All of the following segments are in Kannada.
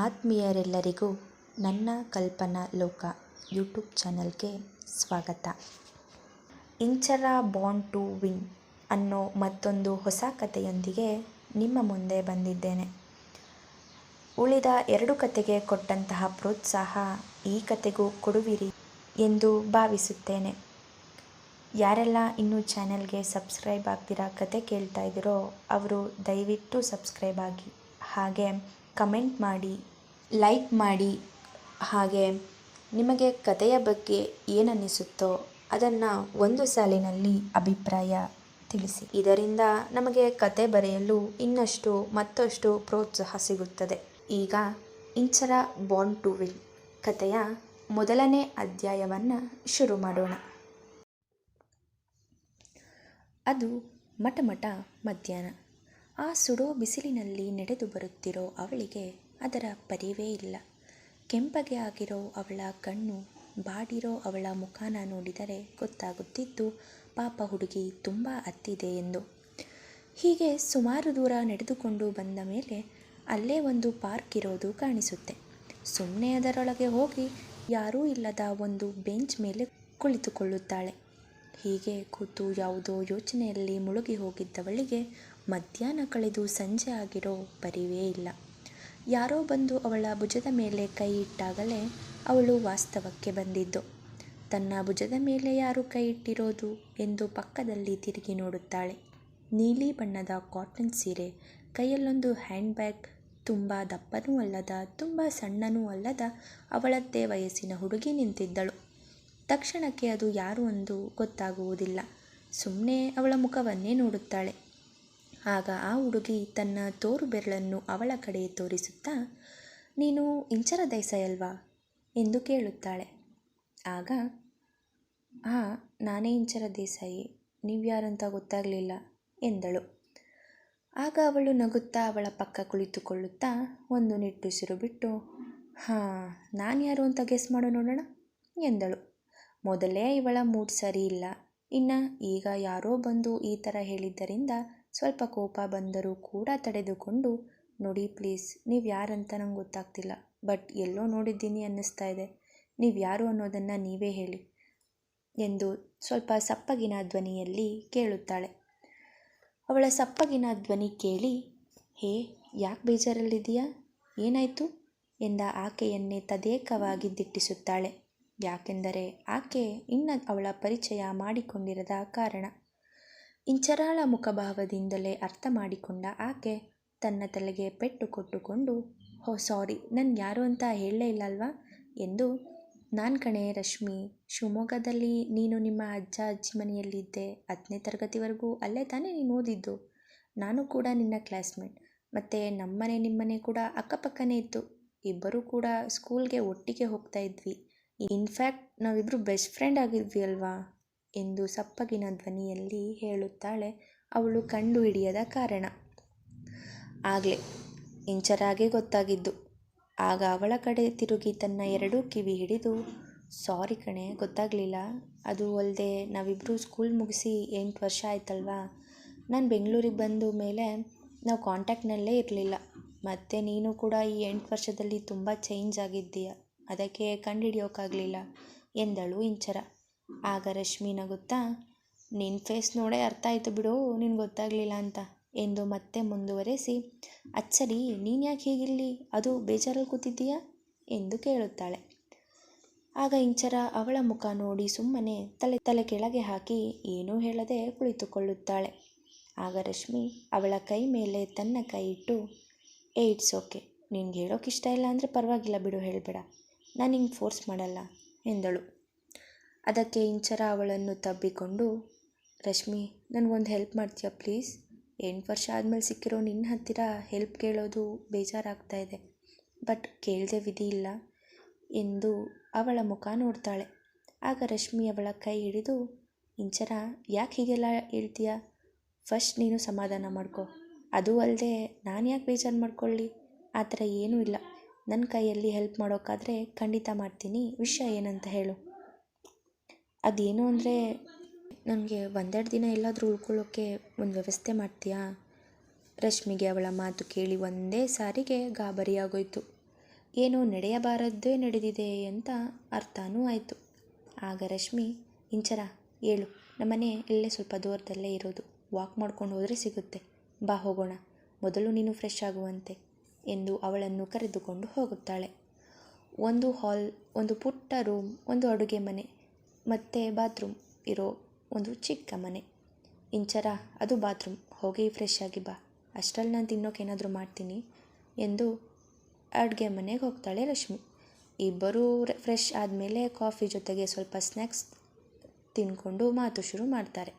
ಆತ್ಮೀಯರೆಲ್ಲರಿಗೂ ನನ್ನ ಕಲ್ಪನಾ ಲೋಕ ಯೂಟ್ಯೂಬ್ ಚಾನಲ್ಗೆ ಸ್ವಾಗತ. ಇಂಚರ ಬಾಂಡ್ ಟು ವಿನ್ ಅನ್ನೋ ಮತ್ತೊಂದು ಹೊಸ ಕಥೆಯೊಂದಿಗೆ ನಿಮ್ಮ ಮುಂದೆ ಬಂದಿದ್ದೇನೆ. ಉಳಿದ ಎರಡು ಕತೆಗೆ ಕೊಟ್ಟಂತಹ ಪ್ರೋತ್ಸಾಹ ಈ ಕತೆಗೂ ಕೊಡುವಿರಿ ಎಂದು ಭಾವಿಸುತ್ತೇನೆ. ಯಾರೆಲ್ಲ ಇನ್ನೂ ಚಾನೆಲ್ಗೆ ಸಬ್ಸ್ಕ್ರೈಬ್ ಆಗ್ತೀರಾ ಕತೆ ಕೇಳ್ತಾ ಇದ್ದೀರೋ, ಅವರು ದಯವಿಟ್ಟು ಸಬ್ಸ್ಕ್ರೈಬ್ ಆಗಿ ಹಾಗೆ ಕಮೆಂಟ್ ಮಾಡಿ, ಲೈಕ್ ಮಾಡಿ. ಹಾಗೆ ನಿಮಗೆ ಕಥೆಯ ಬಗ್ಗೆ ಏನನ್ನಿಸುತ್ತೋ ಅದನ್ನು ಒಂದು ಸಾಲಿನಲ್ಲಿ ಅಭಿಪ್ರಾಯ ತಿಳಿಸಿ. ಇದರಿಂದ ನಮಗೆ ಕತೆ ಬರೆಯಲು ಇನ್ನಷ್ಟು ಮತ್ತಷ್ಟು ಪ್ರೋತ್ಸಾಹ ಸಿಗುತ್ತದೆ. ಈಗ ಇಂಚರ ಬಾಂಡ್ ಟು ವಿಲ್ ಕಥೆಯ ಮೊದಲನೇ ಅಧ್ಯಾಯವನ್ನು ಶುರು ಮಾಡೋಣ. ಅದು ಮಟಮಟ ಮಧ್ಯಾಹ್ನ. ಆ ಸುಡೋ ಬಿಸಿಲಿನಲ್ಲಿ ನಡೆದು ಬರುತ್ತಿರೋ ಅವಳಿಗೆ ಅದರ ಪರಿವೇ ಇಲ್ಲ. ಕೆಂಪಗೆ ಆಗಿರೋ ಅವಳ ಕಣ್ಣು, ಬಾಡಿರೋ ಅವಳ ಮುಖಾನ ನೋಡಿದರೆ ಗೊತ್ತಾಗುತ್ತಿದ್ದು, ಪಾಪ ಹುಡುಗಿ ತುಂಬ ಅತ್ತಿದೆ ಎಂದು. ಹೀಗೆ ಸುಮಾರು ದೂರ ನಡೆದುಕೊಂಡು ಬಂದ ಮೇಲೆ ಅಲ್ಲೇ ಒಂದು ಪಾರ್ಕ್ ಇರೋದು ಕಾಣಿಸುತ್ತೆ. ಸುಮ್ಮನೆ ಅದರೊಳಗೆ ಹೋಗಿ ಯಾರೂ ಇಲ್ಲದ ಒಂದು ಬೆಂಚ್ ಮೇಲೆ ಕುಳಿತುಕೊಳ್ಳುತ್ತಾಳೆ. ಹೀಗೆ ಕೂತು ಯಾವುದೋ ಯೋಚನೆಯಲ್ಲಿ ಮುಳುಗಿ ಹೋಗಿದ್ದವಳಿಗೆ ಮಧ್ಯಾಹ್ನ ಕಳೆದು ಸಂಜೆ ಆಗಿರೋ ಪರಿವೇ ಇಲ್ಲ. ಯಾರೋ ಬಂದು ಅವಳ ಭುಜದ ಮೇಲೆ ಕೈ ಇಟ್ಟಾಗಲೇ ಅವಳು ವಾಸ್ತವಕ್ಕೆ ಬಂದಿದ್ದು. ತನ್ನ ಭುಜದ ಮೇಲೆ ಯಾರು ಕೈ ಇಟ್ಟಿರೋದು ಎಂದು ಪಕ್ಕದಲ್ಲಿ ತಿರುಗಿ ನೋಡುತ್ತಾಳೆ. ನೀಲಿ ಬಣ್ಣದ ಕಾಟನ್ ಸೀರೆ, ಕೈಯಲ್ಲೊಂದು ಹ್ಯಾಂಡ್ ಬ್ಯಾಗ್ ತುಂಬ ದಪ್ಪನೂ ಅಲ್ಲದ, ತುಂಬ ಸಣ್ಣನೂ ಅಲ್ಲದ ಅವಳದ್ದೇ ವಯಸ್ಸಿನ ಹುಡುಗಿ ನಿಂತಿದ್ದಳು. ತಕ್ಷಣಕ್ಕೆ ಅದು ಯಾರು ಎಂದು ಗೊತ್ತಾಗುವುದಿಲ್ಲ. ಸುಮ್ಮನೆ ಅವಳ ಮುಖವನ್ನೇ ನೋಡುತ್ತಾಳೆ. ಆಗ ಆ ಹುಡುಗಿ ತನ್ನ ತೋರು ಬೆರಳನ್ನು ಅವಳ ಕಡೆ ತೋರಿಸುತ್ತಾ, ನೀನು ಇಂಚರ ದೇಸಾಯಿ ಅಲ್ವಾ? ಎಂದು ಕೇಳುತ್ತಾಳೆ. ಆಗ ಹಾಂ ನಾನೇ ಇಂಚರ ದೇಸಾಯಿ, ನೀವು ಯಾರಂತ ಗೊತ್ತಾಗಲಿಲ್ಲ, ಎಂದಳು. ಆಗ ಅವಳು ನಗುತ್ತಾ ಅವಳ ಪಕ್ಕ ಕುಳಿತುಕೊಳ್ಳುತ್ತಾ ಒಂದು ನಿಟ್ಟುಸಿರು ಬಿಟ್ಟು, ಹಾಂ, ನಾನು ಯಾರು ಅಂತ ಗೆಸ್ ಮಾಡೋ ನೋಡೋಣ, ಎಂದಳು. ಮೊದಲೇ ಇವಳ ಮೂಡ್ ಸರಿ ಇಲ್ಲ. ಇನ್ನು ಈಗ ಯಾರೋ ಬಂದು ಈ ಥರ ಹೇಳಿದ್ದರಿಂದ ಸ್ವಲ್ಪ ಕೋಪ ಬಂದರೂ ಕೂಡ ತಡೆದುಕೊಂಡು, ನೋಡಿ ಪ್ಲೀಸ್, ನೀವು ಯಾರಂತ ನಂಗೆ ಗೊತ್ತಾಗ್ತಿಲ್ಲ, ಬಟ್ ಎಲ್ಲೋ ನೋಡಿದ್ದೀನಿ ಅನ್ನಿಸ್ತಾ ಇದೆ. ನೀವು ಯಾರು ಅನ್ನೋದನ್ನು ನೀವೇ ಹೇಳಿ ಎಂದು ಸ್ವಲ್ಪ ಸಪ್ಪಗಿನ ಧ್ವನಿಯಲ್ಲಿ ಕೇಳುತ್ತಾಳೆ. ಅವಳ ಸಪ್ಪಗಿನ ಧ್ವನಿ ಕೇಳಿ, ಹೇ, ಯಾಕೆ ಬೇಜಾರಲ್ಲಿದೆಯಾ ಏನಾಯಿತು? ಎಂದ ಆಕೆಯನ್ನೇ ತದೇಕವಾಗಿ ದಿಟ್ಟಿಸುತ್ತಾಳೆ. ಯಾಕೆಂದರೆ ಆಕೆ ಇನ್ನು ಅವಳ ಪರಿಚಯ ಮಾಡಿಕೊಂಡಿರದ ಕಾರಣ. ಇಂಚರಾಳ ಮುಖಭಾವದಿಂದಲೇ ಅರ್ಥ ಮಾಡಿಕೊಂಡ ಆಕೆ ತನ್ನ ತಲೆಗೆ ಪೆಟ್ಟು ಕೊಟ್ಟುಕೊಂಡು, ಹೋ, ಸಾರಿ, ನಾನು ಯಾರು ಅಂತ ಹೇಳಲೇ ಇಲ್ಲ ಅಲ್ವಾ ಎಂದು, ನಾನು ಕಣೆ ರಶ್ಮಿ, ಶಿವಮೊಗ್ಗದಲ್ಲಿ ನೀನು ನಿಮ್ಮ ಅಜ್ಜ, ಅಜ್ಜಿ ಮನೆಯಲ್ಲಿದ್ದೆ, ಹತ್ತನೇ ತರಗತಿವರೆಗೂ ಅಲ್ಲೇ ತಾನೇ ನೀನು ಓದಿದ್ದು. ನಾನು ಕೂಡ ನಿನ್ನ ಕ್ಲಾಸ್ಮೇಟ್, ಮತ್ತು ನಮ್ಮನೆ ನಿಮ್ಮನೆ ಕೂಡ ಅಕ್ಕಪಕ್ಕನೇ ಇತ್ತು. ಇಬ್ಬರೂ ಕೂಡ ಸ್ಕೂಲ್ಗೆ ಒಟ್ಟಿಗೆ ಹೋಗ್ತಾ ಇದ್ವಿ. ಇನ್ಫ್ಯಾಕ್ಟ್ ನಾವಿಬ್ಬರು ಬೆಸ್ಟ್ ಫ್ರೆಂಡ್ ಆಗಿದ್ವಿ ಅಲ್ವಾ? ಎಂದು ಸಪ್ಪಗಿನ ಧ್ವನಿಯಲ್ಲಿ ಹೇಳುತ್ತಾಳೆ ಅವಳು ಕಂಡು ಹಿಡಿಯದ ಕಾರಣ. ಆಗಲೇ, ಇಂಚರಾಗೆ ಗೊತ್ತಾಗಿದ್ದು. ಆಗ ಅವಳ ಕಡೆ ತಿರುಗಿ ತನ್ನ ಎರಡೂ ಕಿವಿ ಹಿಡಿದು, ಸಾರಿ ಕಣೆ, ಗೊತ್ತಾಗಲಿಲ್ಲ. ಅದು ಅಲ್ಲದೆ ನಾವಿಬ್ಬರು ಸ್ಕೂಲ್ ಮುಗಿಸಿ ಎಂಟು ವರ್ಷ ಆಯ್ತಲ್ವಾ? ನಾನು ಬೆಂಗಳೂರಿಗೆ ಬಂದ ಮೇಲೆ ನಾವು ಕಾಂಟ್ಯಾಕ್ಟ್ನಲ್ಲೇ ಇರಲಿಲ್ಲ. ಮತ್ತು ನೀನು ಕೂಡ ಈ ಎಂಟು ವರ್ಷದಲ್ಲಿ ತುಂಬ ಚೇಂಜ್ ಆಗಿದ್ದೀಯ. ಅದಕ್ಕೆ ಕಂಡುಹಿಡಿಯೋಕ್ಕಾಗಲಿಲ್ಲ ಎಂದಳು ಇಂಚರ. ಆಗ ರಶ್ಮಿ ನಗುತ್ತಾ ನಿನ್ನ ಫೇಸ್ ನೋಡೇ ಅರ್ಥ ಆಯಿತು ಬಿಡು, ನಿನ್ಗೆ ಗೊತ್ತಾಗಲಿಲ್ಲ ಅಂತ, ಎಂದು ಮತ್ತೆ ಮುಂದುವರೆಸಿ, ಅಚ್ಚರಿ, ನೀನು ಯಾಕೆ ಹೀಗಿರಲಿ? ಅದು ಬೇಜಾರಲ್ಲಿ ಕೂತಿದ್ದೀಯಾ? ಎಂದು ಕೇಳುತ್ತಾಳೆ. ಆಗ ಇಂಚರ ಅವಳ ಮುಖ ನೋಡಿ ಸುಮ್ಮನೆ ತಲೆ ತಲೆ ಕೆಳಗೆ ಹಾಕಿ ಏನೂ ಹೇಳದೆ ಕುಳಿತುಕೊಳ್ಳುತ್ತಾಳೆ. ಆಗ ರಶ್ಮಿ ಅವಳ ಕೈ ಮೇಲೆ ತನ್ನ ಕೈ ಇಟ್ಟು, ಏ ಇಟ್ಸ್ ಓಕೆ ನಿನ್ಗೆ ಹೇಳೋಕೆ ಇಷ್ಟ ಇಲ್ಲ ಅಂದರೆ ಪರವಾಗಿಲ್ಲ ಬಿಡು, ಹೇಳಬೇಡ. ನಾನು ಹಿಂಗೆ ಫೋರ್ಸ್ ಮಾಡಲ್ಲ, ಎಂದಳು. ಅದಕ್ಕೆ ಇಂಚರ ಅವಳನ್ನು ತಬ್ಬಿಕೊಂಡು, ರಶ್ಮಿ ನನಗೊಂದು ಹೆಲ್ಪ್ ಮಾಡ್ತೀಯಾ ಪ್ಲೀಸ್? ಎಂಟು ವರ್ಷ ಆದಮೇಲೆ ಸಿಕ್ಕಿರೋ ನಿನ್ನ ಹತ್ತಿರ ಹೆಲ್ಪ್ ಕೇಳೋದು ಬೇಜಾರಾಗ್ತಾ ಇದೆ. ಬಟ್ ಕೇಳದೆ ವಿಧಿ ಇಲ್ಲ ಎಂದು ಅವಳ ಮುಖ ನೋಡ್ತಾಳೆ. ಆಗ ರಶ್ಮಿ ಅವಳ ಕೈ ಹಿಡಿದು, ಇಂಚರ, ಯಾಕೆ ಹೀಗೆಲ್ಲ ಹೇಳ್ತೀಯ? ಫಸ್ಟ್ ನೀನು ಸಮಾಧಾನ ಮಾಡ್ಕೋ. ಅದು ಅಲ್ಲದೆ ನಾನು ಯಾಕೆ ಬೇಜಾರು ಮಾಡ್ಕೊಳ್ಳಿ? ಆ ಥರ ಏನೂ ಇಲ್ಲ. ನನ್ನ ಕೈಯಲ್ಲಿ ಹೆಲ್ಪ್ ಮಾಡೋಕ್ಕಾದರೆ ಖಂಡಿತ ಮಾಡ್ತೀನಿ. ವಿಷಯ ಏನಂತ ಹೇಳು. ಅದೇನು ಅಂದರೆ ನನಗೆ ಒಂದೆರಡು ದಿನ ಎಲ್ಲಾದರೂ ಉಳ್ಕೊಳ್ಳೋಕ್ಕೆ ಒಂದು ವ್ಯವಸ್ಥೆ ಮಾಡ್ತೀಯಾ? ರಶ್ಮಿಗೆ ಅವಳ ಮಾತು ಕೇಳಿ ಒಂದೇ ಸಾರಿಗೆ ಗಾಬರಿಯಾಗೋಯ್ತು. ಏನೋ ನಡೆಯಬಾರದ್ದೇ ನಡೆದಿದೆ ಅಂತ ಅರ್ಥನೂ ಆಯಿತು. ಆಗ ರಶ್ಮಿ, ಇಂಚರ, ಏಳು. ನಮ್ಮನೆ ಇಲ್ಲೇ ಸ್ವಲ್ಪ ದೂರದಲ್ಲೇ ಇರೋದು. ವಾಕ್ ಮಾಡ್ಕೊಂಡು ಹೋದರೆ ಸಿಗುತ್ತೆ. ಬಾ, ಹೋಗೋಣ. ಮೊದಲು ನೀನು ಫ್ರೆಶ್ ಆಗುವಂತೆ ಎಂದು ಅವಳನ್ನು ಕರೆದುಕೊಂಡು ಹೋಗುತ್ತಾಳೆ. ಒಂದು ಹಾಲ್, ಒಂದು ಪುಟ್ಟ ರೂಮ್, ಒಂದು ಅಡುಗೆ ಮನೆ. ಮತ್ತು ಬಾತ್ರೂಮ್ ಇರೋ ಒಂದು ಚಿಕ್ಕ ಮನೆ. ಇಂಚರ, ಅದು ಬಾತ್ರೂಮ್. ಹೋಗಿ ಫ್ರೆಶ್ ಆಗಿ ಬಾ. ಅಷ್ಟರಲ್ಲಿ ನಾನು ತಿನ್ನೋಕೆ ಮಾಡ್ತೀನಿ ಎಂದು ಅಡುಗೆ ಮನೆಗೆ ಹೋಗ್ತಾಳೆ ರಶ್ಮಿ. ಇಬ್ಬರೂ ಫ್ರೆಶ್ ಆದಮೇಲೆ ಕಾಫಿ ಜೊತೆಗೆ ಸ್ವಲ್ಪ ಸ್ನ್ಯಾಕ್ಸ್ ತಿಂದ್ಕೊಂಡು ಮಾತು ಶುರು ಮಾಡ್ತಾರೆ.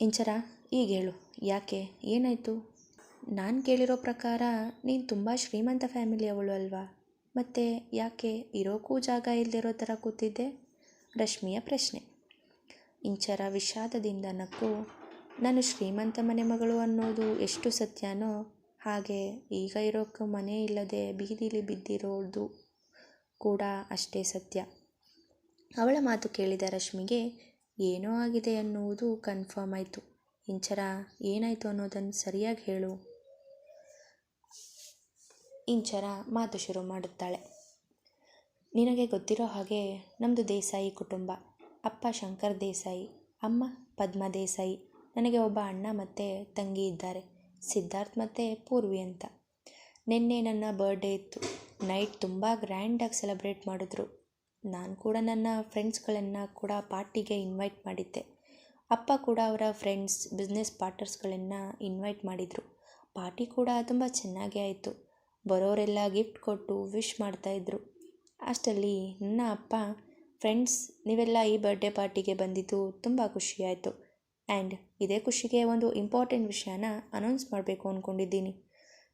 ಇಂಚರ, ಈಗ ಹೇಳು. ಯಾಕೆ? ಏನಾಯಿತು? ನಾನು ಕೇಳಿರೋ ಪ್ರಕಾರ ನೀನು ತುಂಬ ಶ್ರೀಮಂತ ಫ್ಯಾಮಿಲಿಯವಳು ಅಲ್ವಾ? ಮತ್ತು ಯಾಕೆ ಇರೋಕ್ಕೂ ಜಾಗ ಇಲ್ಲದಿರೋ ಥರ ಕೂತಿದ್ದೆ? ರಶ್ಮಿಯ ಪ್ರಶ್ನೆ. ಇಂಚರ ವಿಷಾದದಿಂದ ನಕ್ಕು, ನಾನು ಶ್ರೀಮಂತ ಮನೆ ಮಗಳು ಅನ್ನೋದು ಎಷ್ಟು ಸತ್ಯನೋ ಹಾಗೆ ಈಗ ಇರೋಕ್ಕೆ ಮನೆ ಇಲ್ಲದೆ ಬೀದಿಲಿ ಬಿದ್ದಿರೋದು ಕೂಡ ಅಷ್ಟೇ ಸತ್ಯ. ಅವಳ ಮಾತು ಕೇಳಿದ ರಶ್ಮಿಗೆ, ಏನೋ ಆಗಿದೆ ಅನ್ನುವುದು ಕನ್ಫರ್ಮ್ ಆಯಿತು. ಇಂಚರ ಏನಾಯಿತು ಅನ್ನೋದನ್ನು ಸರಿಯಾಗಿ ಹೇಳು. ಇಂಚರ ಮಾತು ಶುರು ಮಾಡುತ್ತಾಳೆ. ನಿನಗೆ ಗೊತ್ತಿರೋ ಹಾಗೆ ನಮ್ಮದು ದೇಸಾಯಿ ಕುಟುಂಬ. ಅಪ್ಪ ಶಂಕರ್ ದೇಸಾಯಿ, ಅಮ್ಮ ಪದ್ಮ ದೇಸಾಯಿ. ನನಗೆ ಒಬ್ಬ ಅಣ್ಣ ಮತ್ತು ತಂಗಿ ಇದ್ದಾರೆ. ಸಿದ್ಧಾರ್ಥ್ ಮತ್ತು ಪೂರ್ವಿ ಅಂತ. ನಿನ್ನೆ ನನ್ನ ಬರ್ಡೇ ಇತ್ತು. ನೈಟ್ ತುಂಬ ಗ್ರ್ಯಾಂಡಾಗಿ ಸೆಲೆಬ್ರೇಟ್ ಮಾಡಿದ್ರು. ನಾನು ಕೂಡ ನನ್ನ ಫ್ರೆಂಡ್ಸ್ಗಳನ್ನು ಕೂಡ ಪಾರ್ಟಿಗೆ ಇನ್ವೈಟ್ ಮಾಡಿದ್ದೆ. ಅಪ್ಪ ಕೂಡ ಅವರ ಫ್ರೆಂಡ್ಸ್ ಬಿಸ್ನೆಸ್ ಪಾರ್ಟ್ನರ್ಸ್ಗಳನ್ನು ಇನ್ವೈಟ್ ಮಾಡಿದರು. ಪಾರ್ಟಿ ಕೂಡ ತುಂಬ ಚೆನ್ನಾಗೇ ಆಯಿತು. ಬರೋರೆಲ್ಲ ಗಿಫ್ಟ್ ಕೊಟ್ಟು ವಿಶ್ ಮಾಡ್ತಾಯಿದ್ರು ಅಷ್ಟರಲ್ಲಿ ನನ್ನ ಅಪ್ಪ ಫ್ರೆಂಡ್ಸ್ ನೀವೆಲ್ಲ ಈ ಬರ್ಡೇ ಪಾರ್ಟಿಗೆ ಬಂದಿದ್ದು ತುಂಬ ಖುಷಿಯಾಯಿತು ಆ್ಯಂಡ್ ಇದೇ ಖುಷಿಗೆ ಒಂದು ಇಂಪಾರ್ಟೆಂಟ್ ವಿಷಯನ ಅನೌನ್ಸ್ ಮಾಡಬೇಕು ಅಂದ್ಕೊಂಡಿದ್ದೀನಿ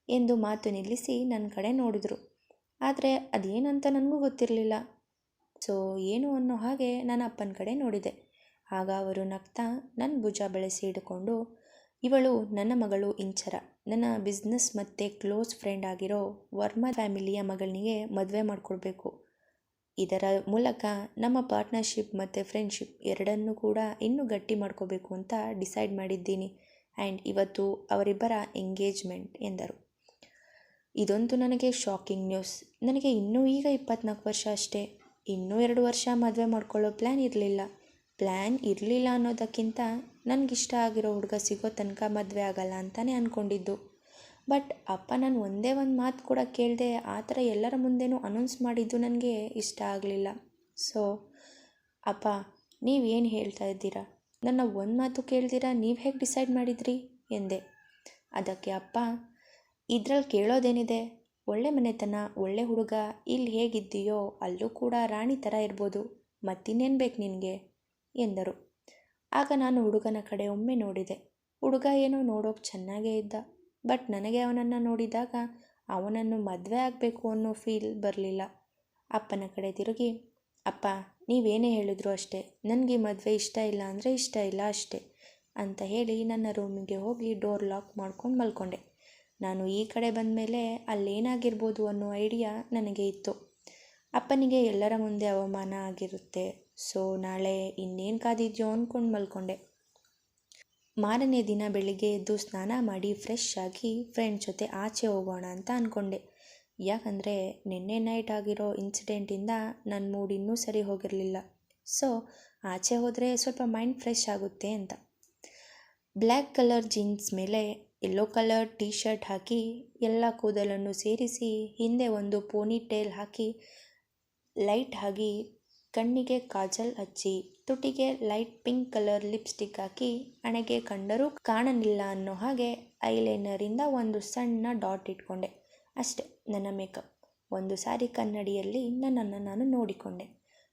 ಎಂದು ಮಾತು ನಿಲ್ಲಿಸಿ ನನ್ನ ಕಡೆ ನೋಡಿದ್ರು. ಆದರೆ ಅದೇನಂತ ನನಗೂ ಗೊತ್ತಿರಲಿಲ್ಲ. ಸೊ ಏನು ಅನ್ನೋ ಹಾಗೆ ನನ್ನ ಅಪ್ಪನ ಕಡೆ ನೋಡಿದೆ. ಆಗ ಅವರು ನಗ್ತಾ ನನ್ನ ಭುಜ ಬೆಳೆಸಿ ಹಿಡ್ಕೊಂಡು ಇವಳು ನನ್ನ ಮಗಳು ಇಂಚರ. ನನ್ನ ಬಿಸ್ನೆಸ್ ಮತ್ತು ಕ್ಲೋಸ್ ಫ್ರೆಂಡ್ ಆಗಿರೋ ವರ್ಮಾ ಫ್ಯಾಮಿಲಿಯ ಮಗಳಿಗೆ ಮದುವೆ ಮಾಡಿಕೊಡ್ಬೇಕು. ಇದರ ಮೂಲಕ ನಮ್ಮ ಪಾರ್ಟ್ನರ್ಶಿಪ್ ಮತ್ತು ಫ್ರೆಂಡ್ಶಿಪ್ ಎರಡನ್ನೂ ಕೂಡ ಇನ್ನೂ ಗಟ್ಟಿ ಮಾಡ್ಕೋಬೇಕು ಅಂತ ಡಿಸೈಡ್ ಮಾಡಿದ್ದೀನಿ. ಆ್ಯಂಡ್ ಇವತ್ತು ಅವರಿಬ್ಬರ ಎಂಗೇಜ್ಮೆಂಟ್ ಎಂದರು. ಇದಂತೂ ನನಗೆ ಶಾಕಿಂಗ್ ನ್ಯೂಸ್ ನನಗೆ ಇನ್ನೂ ಈಗ ಇಪ್ಪತ್ನಾಲ್ಕು ವರ್ಷ ಅಷ್ಟೇ. ಇನ್ನೂ ಎರಡು ವರ್ಷ ಮದುವೆ ಮಾಡ್ಕೊಳ್ಳೋ ಪ್ಲ್ಯಾನ್ ಇರಲಿಲ್ಲ. ಪ್ಲ್ಯಾನ್ ಇರಲಿಲ್ಲ ಅನ್ನೋದಕ್ಕಿಂತ ನನಗಿಷ್ಟ ಆಗಿರೋ ಹುಡುಗ ಸಿಗೋ ತನಕ ಮದುವೆ ಆಗಲ್ಲ ಅಂತಲೇ ಅಂದ್ಕೊಂಡಿದ್ದು ಬಟ್ ಅಪ್ಪ ನಾನು ಒಂದೇ ಒಂದು ಮಾತು ಕೂಡ ಕೇಳದೆ ಆ ಥರ ಎಲ್ಲರ ಮುಂದೆನೂ ಅನೌನ್ಸ್ ಮಾಡಿದ್ದು ನನಗೆ ಇಷ್ಟ ಆಗಲಿಲ್ಲ. ಸೊ ಅಪ್ಪ ನೀವೇನು ಹೇಳ್ತಾ ಇದ್ದೀರಾ? ನನ್ನ ಒಂದು ಮಾತು ಕೇಳ್ದಿರಾ? ನೀವು ಹೇಗೆ ಡಿಸೈಡ್ ಮಾಡಿದ್ರಿ? ಎಂದೆ. ಅದಕ್ಕೆ ಅಪ್ಪ ಇದ್ರಲ್ಲಿ ಕೇಳೋದೇನಿದೆ? ಒಳ್ಳೆ ಮನೆತನ, ಒಳ್ಳೆ ಹುಡುಗ ಇಲ್ಲಿ ಹೇಗಿದ್ದೀಯೋ ಅಲ್ಲೂ ಕೂಡ ರಾಣಿ ಥರ ಇರ್ಬೋದು. ಮತ್ತಿನ್ನೇನು ಬೇಕು ನಿನಗೆ? ಎಂದರು. ಆಗ ನಾನು ಹುಡುಗನ ಕಡೆ ಒಮ್ಮೆ ನೋಡಿದೆ. ಹುಡುಗ ಏನೋ ನೋಡೋಕೆ ಚೆನ್ನಾಗೇ ಇದ್ದ. ಬಟ್ ನನಗೆ ಅವನನ್ನು ನೋಡಿದಾಗ ಅವನನ್ನು ಮದುವೆ ಆಗಬೇಕು ಅನ್ನೋ ಫೀಲ್ ಬರಲಿಲ್ಲ. ಅಪ್ಪನ ಕಡೆ ತಿರುಗಿ, ಅಪ್ಪ, ನೀವೇನೇ ಹೇಳಿದ್ರು ಅಷ್ಟೇ. ನನಗೆ ಮದುವೆ ಇಷ್ಟ ಇಲ್ಲ ಅಂದರೆ ಇಷ್ಟ ಇಲ್ಲ ಅಷ್ಟೇ ಅಂತ ಹೇಳಿ ನನ್ನ ರೂಮಿಗೆ ಹೋಗಿ ಡೋರ್ ಲಾಕ್ ಮಾಡ್ಕೊಂಡು ಮಲ್ಕೊಂಡೆ. ನಾನು ಈ ಕಡೆ ಬಂದ ಮೇಲೆ ಅಲ್ಲೇನಾಗಿರ್ಬೋದು ಅನ್ನೋ ಐಡಿಯಾ ನನಗೆ ಇತ್ತು. ಅಪ್ಪನಿಗೆ ಎಲ್ಲರ ಮುಂದೆ ಅವಮಾನ ಆಗಿರುತ್ತೆ. ಸೊ ನಾಳೆ ಇನ್ನೇನು ಕಾದಿದ್ಯೋ ಅಂದ್ಕೊಂಡು ಮಲ್ಕೊಂಡೆ. ಮಾರನೇ ದಿನ ಬೆಳಿಗ್ಗೆ ಎದ್ದು ಸ್ನಾನ ಮಾಡಿ ಫ್ರೆಶ್ ಆಗಿ ಫ್ರೆಂಡ್ ಜೊತೆ ಆಚೆ ಹೋಗೋಣ ಅಂತ ಅಂದ್ಕೊಂಡೆ ಯಾಕಂದರೆ ನಿನ್ನೆ ನೈಟ್ ಆಗಿರೋ ಇನ್ಸಿಡೆಂಟಿಂದ ನನ್ನ ಮೂಡ್ ಇನ್ನೂ ಸರಿ ಹೋಗಿರಲಿಲ್ಲ. ಸೊ ಆಚೆ ಹೋದರೆ ಸ್ವಲ್ಪ ಮೈಂಡ್ ಫ್ರೆಶ್ ಆಗುತ್ತೆ ಅಂತ. ಬ್ಲ್ಯಾಕ್ ಕಲರ್ ಜೀನ್ಸ್ ಮೇಲೆ ಯೆಲ್ಲೋ ಕಲರ್ ಟೀ ಶರ್ಟ್ ಹಾಕಿ ಎಲ್ಲ ಕೂದಲನ್ನು ಸೇರಿಸಿ ಹಿಂದೆ ಒಂದು ಪೋನಿ ಟೇಲ್ ಹಾಕಿ ಲೈಟ್ ಆಗಿ ಕಣ್ಣಿಗೆ ಕಾಜಲ್ ಹಚ್ಚಿ ತುಟಿಗೆ ಲೈಟ್ ಪಿಂಕ್ ಕಲರ್ ಲಿಪ್ಸ್ಟಿಕ್ ಹಾಕಿ ಹಣೆಗೆ ಕಂಡರೂ ಕಾಣಲಿಲ್ಲ ಅನ್ನೋ ಹಾಗೆ ಐಲೈನರಿಂದ ಒಂದು ಸಣ್ಣ ಡಾಟ್ ಇಟ್ಕೊಂಡೆ. ಅಷ್ಟೆ ನನ್ನ ಮೇಕಪ್. ಒಂದು ಸಾರಿ ಕನ್ನಡಿಯಲ್ಲಿ ನನ್ನನ್ನು ನಾನು ನೋಡಿಕೊಂಡೆ.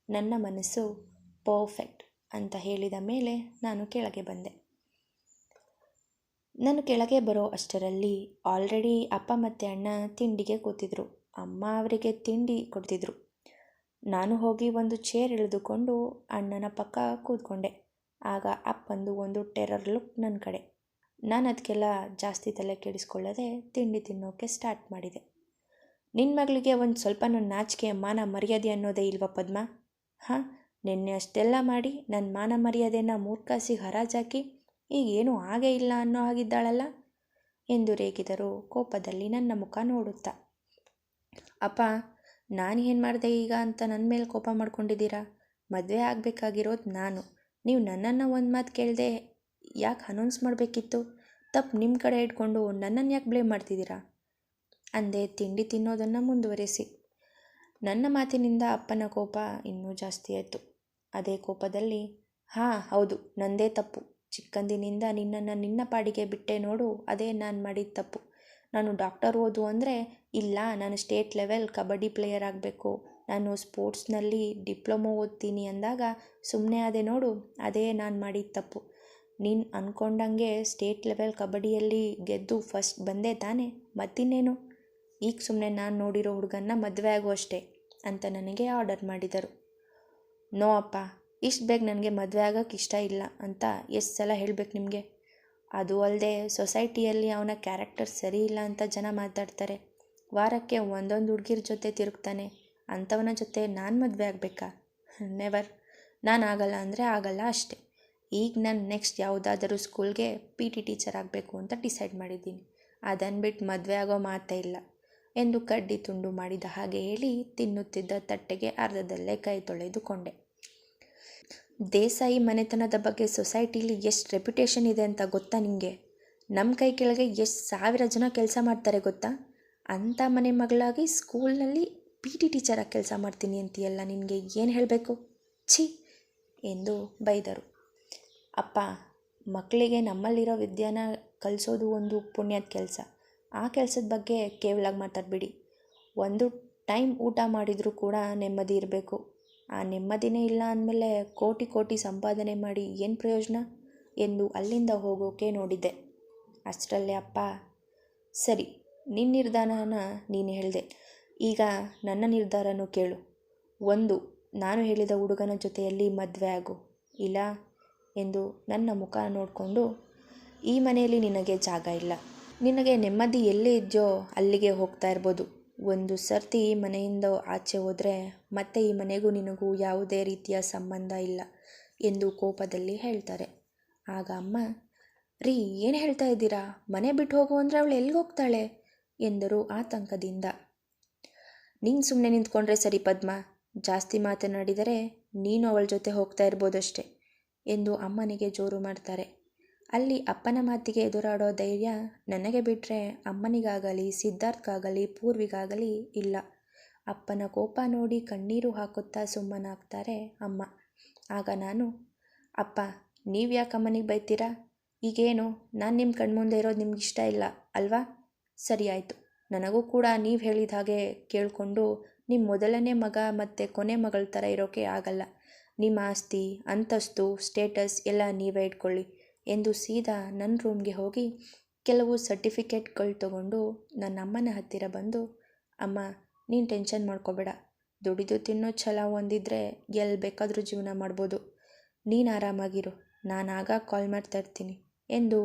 ನನ್ನ ಮನಸ್ಸು ಪರ್ಫೆಕ್ಟ್ ಅಂತ ಹೇಳಿದ ಮೇಲೆ ನಾನು ಕೆಳಗೆ ಬಂದೆ. ನಾನು ಕೆಳಗೆ ಬರೋ ಅಷ್ಟರಲ್ಲಿ ಆಲ್ರೆಡಿ ಅಪ್ಪ ಮತ್ತು ಅಣ್ಣ ತಿಂಡಿಗೆ ಕೂತಿದ್ರು. ಅಮ್ಮ ಅವರಿಗೆ ತಿಂಡಿ ಕೊಡ್ತಿದ್ರು. ನಾನು ಹೋಗಿ ಒಂದು ಚೇರ್ ಎಳೆದುಕೊಂಡು ಅಣ್ಣನ ಪಕ್ಕ ಕೂತ್ಕೊಂಡೆ. ಆಗ ಅಪ್ಪಂದು ಒಂದು ಟೆರರ್ ಲುಕ್ ನನ್ನ ಕಡೆ. ನಾನು ಅದಕ್ಕೆಲ್ಲ ಜಾಸ್ತಿ ತಲೆ ಕೆಡಿಸ್ಕೊಳ್ಳದೆ ತಿಂಡಿ ತಿನ್ನೋಕೆ ಸ್ಟಾರ್ಟ್ ಮಾಡಿದೆ. ನಿನ್ನ ಮಗಳಿಗೆ ಒಂದು ಸ್ವಲ್ಪನೂ ನಾಚಿಕೆ ಮಾನ ಮರ್ಯಾದೆ ಅನ್ನೋದೇ ಇಲ್ವಾ ಪದ್ಮ? ಹಾಂ, ನಿನ್ನೆ ಅಷ್ಟೆಲ್ಲ ಮಾಡಿ ನನ್ನ ಮಾನ ಮರ್ಯಾದೆನ ಮೂರ್ಖಾಸಿಗೆ ಹರಾಜಾಕಿ ಈಗೇನು ಹಾಗೇ ಇಲ್ಲ ಅನ್ನೋ ಹಾಗಿದ್ದಾಳಲ್ಲ? ಎಂದು ರೇಗಿದರು ಕೋಪದಲ್ಲಿ ನನ್ನ ಮುಖ ನೋಡುತ್ತಾ. ಅಪ್ಪ ನಾನು ಏನು ಮಾಡಿದೆ ಈಗ ಅಂತ ನನ್ನ ಮೇಲೆ ಕೋಪ ಮಾಡ್ಕೊಂಡಿದ್ದೀರಾ? ಮದುವೆ ಆಗಬೇಕಾಗಿರೋದು ನಾನು. ನೀವು ನನ್ನನ್ನು ಒಂದು ಮಾತು ಕೇಳದೆ ಯಾಕೆ ಅನೌನ್ಸ್ ಮಾಡಬೇಕಿತ್ತು? ತಪ್ಪು ನಿಮ್ಮ ಕಡೆ ಇಟ್ಕೊಂಡು ನನ್ನನ್ನು ಯಾಕೆ ಬ್ಲೇಮ್ ಮಾಡ್ತಿದ್ದೀರಾ? ಅಂದೆ, ತಿಂಡಿ ತಿನ್ನೋದನ್ನು ಮುಂದುವರಿಸಿ. ನನ್ನ ಮಾತಿನಿಂದ ಅಪ್ಪನ ಕೋಪ ಇನ್ನೂ ಜಾಸ್ತಿ ಆಯಿತು. ಅದೇ ಕೋಪದಲ್ಲಿ, ಹಾಂ, ಹೌದು, ನಂದೇ ತಪ್ಪು. ಚಿಕ್ಕಂದಿನಿಂದ ನಿನ್ನನ್ನು ನಿನ್ನ ಪಾಡಿಗೆ ಬಿಟ್ಟೆ ನೋಡು, ಅದೇ ನಾನು ಮಾಡಿದ ತಪ್ಪು. ನಾನು ಡಾಕ್ಟರ್ ಓದು ಅಂದರೆ ಇಲ್ಲ, ನಾನು ಸ್ಟೇಟ್ ಲೆವೆಲ್ ಕಬಡ್ಡಿ ಪ್ಲೇಯರ್ ಆಗಬೇಕು. ನಾನು ಸ್ಪೋರ್ಟ್ಸ್ನಲ್ಲಿ ಡಿಪ್ಲೊಮೊ ಓದ್ತೀನಿ ಅಂದಾಗ ಸುಮ್ಮನೆ ಅದೇ ನೋಡು, ಅದೇ ನಾನು ಮಾಡಿದ ತಪ್ಪು. ನೀನು ಅಂದ್ಕೊಂಡಂಗೆ ಸ್ಟೇಟ್ ಲೆವೆಲ್ ಕಬಡ್ಡಿಯಲ್ಲಿ ಗೆದ್ದು ಫಸ್ಟ್ ಬಂದೆ ತಾನೆ, ಮತ್ತಿನ್ನೇನು? ಈಗ ಸುಮ್ಮನೆ ನಾನು ನೋಡಿರೋ ಹುಡುಗನ್ನ ಮದುವೆ ಆಗುವಷ್ಟೇ ಅಂತ ನನಗೆ ಆರ್ಡರ್ ಮಾಡಿದರು. ನೋ ಅಪ್ಪ, ಇಷ್ಟು ಬೇಗ ನನಗೆ ಮದುವೆ ಆಗೋಕ್ಕೆ ಇಷ್ಟ ಇಲ್ಲ ಅಂತ ಎಷ್ಟು ಸಲ ಹೇಳಬೇಕು ನಿಮಗೆ? ಅದು ಅಲ್ಲದೆ ಸೊಸೈಟಿಯಲ್ಲಿ ಅವನ ಕ್ಯಾರೆಕ್ಟರ್ ಸರಿ ಇಲ್ಲ ಅಂತ ಜನ ಮಾತಾಡ್ತಾರೆ. ವಾರಕ್ಕೆ ಒಂದೊಂದು ಹುಡುಗಿರ ಜೊತೆ ತಿರುಗ್ತಾನೆ. ಅಂಥವನ ಜೊತೆ ನಾನು ಮದುವೆ ಆಗಬೇಕಾ? ನೆವರ್ ನಾನು ಆಗಲ್ಲ ಅಂದರೆ ಆಗಲ್ಲ ಅಷ್ಟೇ. ಈಗ ನಾನು ನೆಕ್ಸ್ಟ್ ಯಾವುದಾದರೂ ಸ್ಕೂಲ್ಗೆ ಪಿ ಟಿ ಟೀಚರ್ ಆಗಬೇಕು ಅಂತ ಡಿಸೈಡ್ ಮಾಡಿದ್ದೀನಿ. ಅದನ್ನು ಬಿಟ್ಟು ಮದುವೆ ಆಗೋ ಮಾತೇ ಇಲ್ಲ. ಎಂದು ಕಡ್ಡಿ ತುಂಡು ಮಾಡಿದ ಹಾಗೆ ಹೇಳಿ ತಿನ್ನುತ್ತಿದ್ದ ತಟ್ಟೆಗೆ ಅರ್ಧದಲ್ಲೇ ಕೈ ತೊಳೆದುಕೊಂಡೆ ದೇಸಾಯಿ ಮನೆತನದ ಬಗ್ಗೆ ಸೊಸೈಟಿಲಿ ಎಷ್ಟು ರೆಪ್ಯುಟೇಷನ್ ಇದೆ ಅಂತ ಗೊತ್ತಾ ನಿಮಗೆ ನಮ್ಮ ಕೈ ಕೆಳಗೆ ಎಷ್ಟು ಸಾವಿರ ಜನ ಕೆಲಸ ಮಾಡ್ತಾರೆ ಗೊತ್ತಾ? ಅಂಥ ಮನೆ ಮಗಳಾಗಿ ಸ್ಕೂಲ್ನಲ್ಲಿ ಪಿ ಟಿ ಟೀಚರಾಗಿ ಕೆಲಸ ಮಾಡ್ತೀನಿ ಅಂತೀಯಲ್ಲ, ನಿನಗೆ ಏನು ಹೇಳಬೇಕು? ಛೀ, ಎಂದು ಬೈದರು. ಅಪ್ಪ ಮಕ್ಕಳಿಗೆ ನಮ್ಮಲ್ಲಿರೋ ವಿದ್ಯಾನ ಕಲಿಸೋದು ಒಂದು ಪುಣ್ಯದ ಕೆಲಸ. ಆ ಕೆಲಸದ ಬಗ್ಗೆ ಕೇವಲಾಗಿ ಮಾತಾಡಬೇಡಿ. ಒಂದು ಟೈಮ್ ಊಟ ಮಾಡಿದರೂ ಕೂಡ ನೆಮ್ಮದಿ ಇರಬೇಕು. ಆ ನೆಮ್ಮದಿನೇ ಇಲ್ಲ ಅಂದಮೇಲೆ ಕೋಟಿ ಕೋಟಿ ಸಂಪಾದನೆ ಮಾಡಿ ಏನು ಪ್ರಯೋಜನ? ಎಂದು ಅಲ್ಲಿಂದ ಹೋಗೋಕೆ ನೋಡಿದ್ದೆ. ಅಷ್ಟರಲ್ಲೇ ಅಪ್ಪ, ಸರಿ ನಿನ್ನ ನಿರ್ಧಾರನ ನೀನು ಹೇಳಿದೆ. ಈಗ ನನ್ನ ನಿರ್ಧಾರನೂ ಕೇಳು. ಒಂದು, ನಾನು ಹೇಳಿದ ಹುಡುಗನ ಜೊತೆಯಲ್ಲಿ ಮದುವೆ ಆಗು, ಇಲ್ಲ? ಎಂದು ನನ್ನ ಮುಖ ನೋಡಿಕೊಂಡು, ಈ ಮನೆಯಲ್ಲಿ ನಿನಗೆ ಜಾಗ ಇಲ್ಲ. ನಿನಗೆ ನೆಮ್ಮದಿ ಎಲ್ಲಿ ಇದೆಯೋ ಅಲ್ಲಿಗೆ ಹೋಗ್ತಾ ಇರ್ಬೋದು. ಒಂದು ಸರ್ತಿ ಈ ಮನೆಯಿಂದ ಆಚೆ ಹೋದರೆ ಮತ್ತೆ ಈ ಮನೆಗೂ ನಿನಗೂ ಯಾವುದೇ ರೀತಿಯ ಸಂಬಂಧ ಇಲ್ಲ ಎಂದು ಕೋಪದಲ್ಲಿ ಹೇಳ್ತಾರೆ. ಆಗ ಅಮ್ಮ, ರೀ, ಏನು ಹೇಳ್ತಾ ಇದ್ದೀರಾ? ಮನೆ ಬಿಟ್ಟು ಹೋಗು ಅಂದರೆ ಅವಳು ಎಲ್ಲಿಗೆ ಹೋಗ್ತಾಳೆ ಎಂದರು ಆತಂಕದಿಂದ. ನೀನು ಸುಮ್ಮನೆ ನಿಂತ್ಕೊಂಡ್ರೆ ಸರಿ ಪದ್ಮ, ಜಾಸ್ತಿ ಮಾತನಾಡಿದರೆ ನೀನು ಅವಳ ಜೊತೆ ಹೋಗ್ತಾ ಇರ್ಬೋದಷ್ಟೆ ಎಂದು ಅಮ್ಮನಿಗೆ ಜೋರು ಮಾಡ್ತಾರೆ. ಅಲ್ಲಿ ಅಪ್ಪನ ಮಾತಿಗೆ ಎದುರಾಡೋ ಧೈರ್ಯ ನನಗೆ ಬಿಟ್ಟರೆ ಅಮ್ಮನಿಗಾಗಲಿ, ಸಿದ್ಧಾರ್ಥ್ಗಾಗಲಿ, ಪೂರ್ವಿಗಾಗಲಿ ಇಲ್ಲ. ಅಪ್ಪನ ಕೋಪ ನೋಡಿ ಕಣ್ಣೀರು ಹಾಕುತ್ತಾ ಸುಮ್ಮನಾಗ್ತಾರೆ ಅಮ್ಮ. ಆಗ ನಾನು, ಅಪ್ಪ ನೀವು ಯಾಕೆ ಅಮ್ಮನಿಗೆ ಬೈತೀರಾ? ಈಗೇನು, ನಾನು ನಿಮ್ಮ ಕಣ್ಮುಂದೆ ಇರೋದು ನಿಮ್ಗೆ ಇಷ್ಟ ಇಲ್ಲ, ಅಲ್ವಾ? ಸರಿ ಆಯಿತು ನನಗೂ ಕೂಡ ನೀವು ಹೇಳಿದ ಹಾಗೆ ಕೇಳಿಕೊಂಡು ನಿಮ್ಮ ಮೊದಲನೇ ಮಗ ಮತ್ತು ಕೊನೆ ಮಗಳ ಥರ ಇರೋಕ್ಕೆ ಆಗಲ್ಲ. ನಿಮ್ಮ ಆಸ್ತಿ, ಅಂತಸ್ತು, ಸ್ಟೇಟಸ್ ಎಲ್ಲ ನೀವೇ ಇಟ್ಕೊಳ್ಳಿ ಎಂದು ಸೀದಾ ನನ್ನ ರೂಮ್ಗೆ ಹೋಗಿ ಕೆಲವು ಸರ್ಟಿಫಿಕೇಟ್ಗಳು ತಗೊಂಡು ನನ್ನ ಅಮ್ಮನ ಹತ್ತಿರ ಬಂದು, ಅಮ್ಮ, ನೀನು ಟೆನ್ಷನ್ ಮಾಡ್ಕೋಬೇಡ. ದುಡಿದು ತಿನ್ನೋ ಛಲ ಒಂದಿದ್ರೆ ಎಲ್ಲಿ ಬೇಕಾದರೂ ಜೀವನ ಮಾಡ್ಬೋದು. ನೀನು ಆರಾಮಾಗಿರು. ನಾನು ಆಗ ಕಾಲ್ ಮಾಡ್ತಾ ಇರ್ತೀನಿ ಎಂದು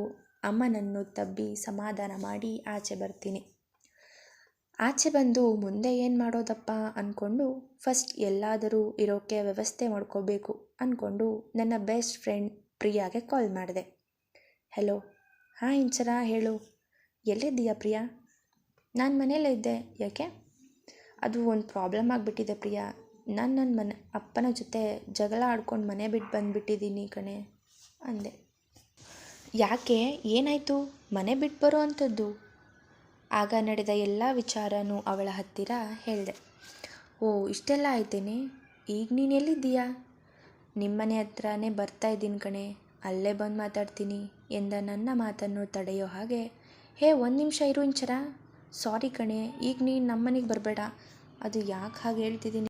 ಅಮ್ಮನನ್ನು ತಬ್ಬಿ ಸಮಾಧಾನ ಮಾಡಿ ಆಚೆ ಬರ್ತೀನಿ. ಆಚೆ ಬಂದು ಮುಂದೆ ಏನು ಮಾಡೋದಪ್ಪ ಅಂದ್ಕೊಂಡು ಫಸ್ಟ್ ಎಲ್ಲಾದರೂ ಇರೋಕ್ಕೆ ವ್ಯವಸ್ಥೆ ಮಾಡ್ಕೋಬೇಕು ಅಂದ್ಕೊಂಡು ನನ್ನ ಬೆಸ್ಟ್ ಫ್ರೆಂಡ್ ಪ್ರಿಯಾಗೆ ಕಾಲ್ ಮಾಡಿದೆ. ಹೆಲೋ ಹಾಂ ಇಂಚರ ಹೇಳು. ಎಲ್ಲಿದ್ದೀಯಾ ಪ್ರಿಯಾ? ನಾನು ಮನೇಲೇ ಇದ್ದೆ. ಯಾಕೆ? ಅದು ಒಂದು ಪ್ರಾಬ್ಲಮ್ ಆಗಿಬಿಟ್ಟಿದೆ ಪ್ರಿಯಾ. ನಾನು ನನ್ನ ಮನೆ, ಅಪ್ಪನ ಜೊತೆ ಜಗಳ ಆಡ್ಕೊಂಡು ಮನೆ ಬಿಟ್ಟು ಬಂದುಬಿಟ್ಟಿದ್ದೀನಿ ಕಣೆ, ಅಂದೆ. ಯಾಕೆ? ಏನಾಯಿತು? ಮನೆ ಬಿಟ್ಟು ಬರೋ ಅಂಥದ್ದು. ಆಗ ನಡೆದ ಎಲ್ಲ ವಿಚಾರನೂ ಅವಳ ಹತ್ತಿರ ಹೇಳಿದೆ. ಓ, ಇಷ್ಟೆಲ್ಲ ಆಯ್ತೇನೆ? ಈಗ ನೀನು ಎಲ್ಲಿದ್ದೀಯಾ? ನಿಮ್ಮನೆ ಹತ್ರನೇ ಬರ್ತಾ ಇದ್ದೀನಿ ಕಣೆ. ಅಲ್ಲೇ ಬಂದು ಮಾತಾಡ್ತೀನಿ ಎಂದ ನನ್ನ ಮಾತನ್ನು ತಡೆಯೋ ಹಾಗೆ, ಹೇ, ಒಂದು ನಿಮಿಷ ಇರು ಇಂಚರ. ಸಾರಿ ಕಣೆ, ಈಗ ನೀನು ನಮ್ಮನೆಗೆ ಬರಬೇಡ. ಅದು ಯಾಕೆ ಹಾಗೆ ಹೇಳ್ತಿದ್ದೀನಿ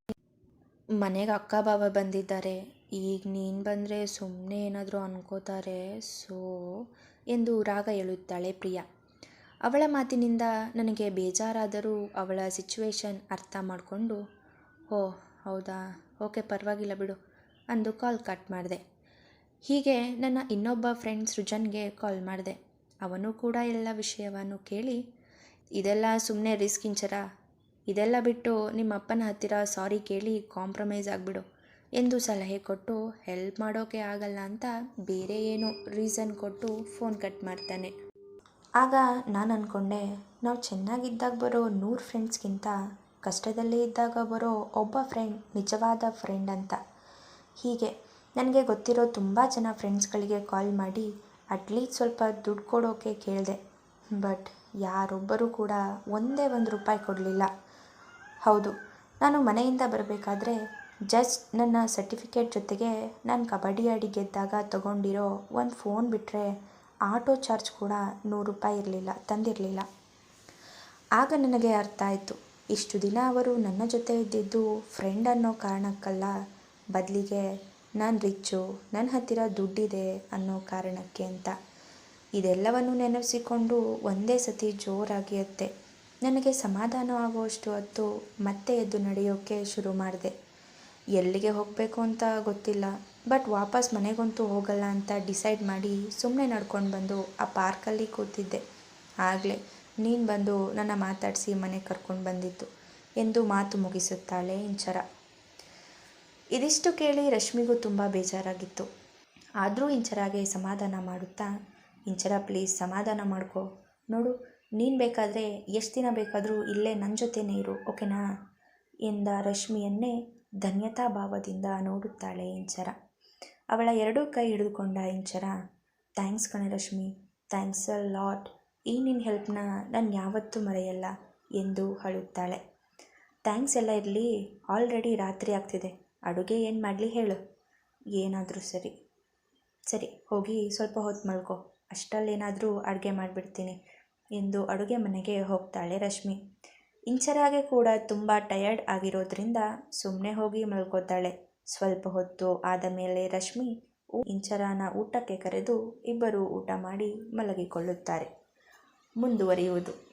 ಮನೆಗೆ ಅಕ್ಕ, ಬಾವ ಬಂದಿದ್ದಾರೆ. ಈಗ ನೀನು ಬಂದರೆ ಸುಮ್ಮನೆ ಏನಾದರೂ ಅನ್ಕೋತಾರೆ, ಸೋ, ಎಂದು ರಾಗ ಹೇಳುತ್ತಾಳೆ ಪ್ರಿಯಾ. ಅವಳ ಮಾತಿನಿಂದ ನನಗೆ ಬೇಜಾರಾದರೂ ಅವಳ ಸಿಚುವೇಶನ್ ಅರ್ಥ ಮಾಡಿಕೊಂಡು, ಓ, ಹೌದಾ? ಓಕೆ, ಪರವಾಗಿಲ್ಲ ಬಿಡು, ಅಂದು ಕಾಲ್ ಕಟ್ ಮಾಡಿದೆ. ಹೀಗೆ ನನ್ನ ಇನ್ನೊಬ್ಬ ಫ್ರೆಂಡ್ ಸೃಜನ್ಗೆ ಕಾಲ್ ಮಾಡಿದೆ. ಅವನು ಕೂಡ ಎಲ್ಲ ವಿಷಯವನ್ನು ಕೇಳಿ, ಇದೆಲ್ಲ ಸುಮ್ಮನೆ ರಿಸ್ಕ್ ಇಂಚರ ಇದೆಲ್ಲ ಬಿಟ್ಟು ನಿಮ್ಮ ಅಪ್ಪನ ಹತ್ತಿರ ಸಾರಿ ಕೇಳಿ ಕಾಂಪ್ರಮೈಸ್ ಆಗಿಬಿಡು. ಎಂದು ಸಲಹೆ ಕೊಟ್ಟು, ಹೆಲ್ಪ್ ಮಾಡೋಕೆ ಆಗಲ್ಲ ಅಂತ ಬೇರೆ ಏನೋ ರೀಸನ್ ಕೊಟ್ಟು ಫೋನ್ ಕಟ್ ಮಾಡ್ತಾನೆ. ಆಗ ನಾನು ಅಂದ್ಕೊಂಡೆ ನಾವು ಚೆನ್ನಾಗಿದ್ದಾಗ ಬರೋ ನೂರು ಫ್ರೆಂಡ್ಸ್ಗಿಂತ ಕಷ್ಟದಲ್ಲೇ ಇದ್ದಾಗ ಬರೋ ಒಬ್ಬ ಫ್ರೆಂಡ್ ನಿಜವಾದ ಫ್ರೆಂಡ್ ಅಂತ. ಹೀಗೆ ನನಗೆ ಗೊತ್ತಿರೋ ತುಂಬ ಜನ ಫ್ರೆಂಡ್ಸ್ಗಳಿಗೆ ಕಾಲ್ ಮಾಡಿ ಅಟ್ಲೀಸ್ಟ್ ಸ್ವಲ್ಪ ದುಡ್ಡು ಕೊಡೋಕೆ ಕೇಳಿದೆ. ಬಟ್ ಯಾರೊಬ್ಬರೂ ಕೂಡ ಒಂದೇ ಒಂದು ರೂಪಾಯಿ ಕೊಡಲಿಲ್ಲ. ಹೌದು, ನಾನು ಮನೆಯಿಂದ ಬರಬೇಕಾದ್ರೆ ಜಸ್ಟ್ ನನ್ನ ಸರ್ಟಿಫಿಕೇಟ್ ಜೊತೆಗೆ ನಾನು ಕಬಡ್ಡಿ ಆಡಿ ಗೆದ್ದಾಗ ತಗೊಂಡಿರೋ ಒಂದು ಫೋನ್ ಬಿಟ್ಟರೆ ಆಟೋ ಚಾರ್ಜ್ ಕೂಡ ನೂರು ರೂಪಾಯಿ ಇರಲಿಲ್ಲ, ತಂದಿರಲಿಲ್ಲ. ಆಗ ನನಗೆ ಅರ್ಥ ಆಯಿತು. ಇಷ್ಟು ದಿನ ಅವರು ನನ್ನ ಜೊತೆ ಇದ್ದಿದ್ದು ಫ್ರೆಂಡ್ ಅನ್ನೋ ಕಾರಣಕ್ಕಲ್ಲ, ಬದಲಿಗೆ ನಾನು ರಿಚ್ಚು ನನ್ನ ಹತ್ತಿರ ದುಡ್ಡಿದೆ ಅನ್ನೋ ಕಾರಣಕ್ಕೆ ಅಂತ. ಇದೆಲ್ಲವನ್ನು ನೆನಪಿಸಿಕೊಂಡು ಒಂದೇ ಸತಿ ಜೋರಾಗಿ ಅತ್ತೆ ನನಗೆ ಸಮಾಧಾನ ಆಗುವಷ್ಟು ಹೊತ್ತು ಮತ್ತೆ ಎದ್ದು ನಡೆಯೋಕ್ಕೆ ಶುರು ಮಾಡಿದೆ. ಎಲ್ಲಿಗೆ ಹೋಗಬೇಕು ಅಂತ ಗೊತ್ತಿಲ್ಲ. ಬಟ್ ವಾಪಸ್ ಮನೆಗಂತೂ ಹೋಗಲ್ಲ ಅಂತ ಡಿಸೈಡ್ ಮಾಡಿ ಸುಮ್ಮನೆ ನಡ್ಕೊಂಡು ಬಂದು ಆ ಪಾರ್ಕಲ್ಲಿ ಕೂತಿದ್ದೆ. ಆಗಲೇ ನೀನು ಬಂದು ನನ್ನ ಮಾತಾಡಿಸಿ ಮನೆಗೆ ಕರ್ಕೊಂಡು ಬಂದಿದ್ದು ಎಂದು ಮಾತು ಮುಗಿಸುತ್ತಾಳೆ ಇಂಚರ. ಇದಿಷ್ಟು ಕೇಳಿ ರಶ್ಮಿಗೂ ತುಂಬ ಬೇಜಾರಾಗಿತ್ತು. ಆದರೂ ಇಂಚರಾಗೆ ಸಮಾಧಾನ ಮಾಡುತ್ತಾ, ಇಂಚರ ಪ್ಲೀಸ್ ಸಮಾಧಾನ ಮಾಡ್ಕೋ. ನೋಡು, ನೀನು ಬೇಕಾದರೆ ಎಷ್ಟು ದಿನ ಬೇಕಾದರೂ ಇಲ್ಲೇ ನನ್ನ ಜೊತೆನೇ ಇರು, ಓಕೆನಾ? ಎಂದ ರಶ್ಮಿಯನ್ನೇ ಧನ್ಯತಾ ಭಾವದಿಂದ ನೋಡುತ್ತಾಳೆ ಇಂಚರ. ಅವಳ ಎರಡೂ ಕೈ ಹಿಡಿದುಕೊಂಡ ಇಂಚರ, ಥ್ಯಾಂಕ್ಸ್ ಕಣೆ ರಶ್ಮಿ ಥ್ಯಾಂಕ್ಸ್ ಅ ಲಾಟ್. ಈ ನಿನ್ನ ಹೆಲ್ಪ್ನ ನಾನು ಯಾವತ್ತೂ ಮರೆಯಲ್ಲ ಎಂದು ಅಳುತ್ತಾಳೆ. ಥ್ಯಾಂಕ್ಸ್ ಎಲ್ಲ ಇರಲಿ, ಆಲ್ರೆಡಿ ರಾತ್ರಿ ಆಗ್ತಿದೆ. ಅಡುಗೆ ಏನು ಮಾಡಲಿ ಹೇಳು. ಏನಾದರೂ ಸರಿ. ಸರಿ, ಹೋಗಿ ಸ್ವಲ್ಪ ಹೊತ್ತು ಮಲ್ಕೋ. ಅಷ್ಟಲ್ಲೇನಾದರೂ ಅಡುಗೆ ಮಾಡಿಬಿಡ್ತೀನಿ ಎಂದು ಅಡುಗೆ ಮನೆಗೆ ಹೋಗ್ತಾಳೆ ರಶ್ಮಿ. ಇಂಚರಾಗೆ ಕೂಡ ತುಂಬ ಟಯರ್ಡ್ ಆಗಿರೋದ್ರಿಂದ ಸುಮ್ಮನೆ ಹೋಗಿ ಮಲ್ಕೋತಾಳೆ. ಸ್ವಲ್ಪ ಹೊತ್ತು ಆದ ಮೇಲೆ ರಶ್ಮಿ ಇಂಚರಾನ ಊಟಕ್ಕೆ ಕರೆದು ಇಬ್ಬರು ಊಟ ಮಾಡಿ ಮಲಗಿಕೊಳ್ಳುತ್ತಾರೆ. ಮುಂದುವರಿಯುವುದು.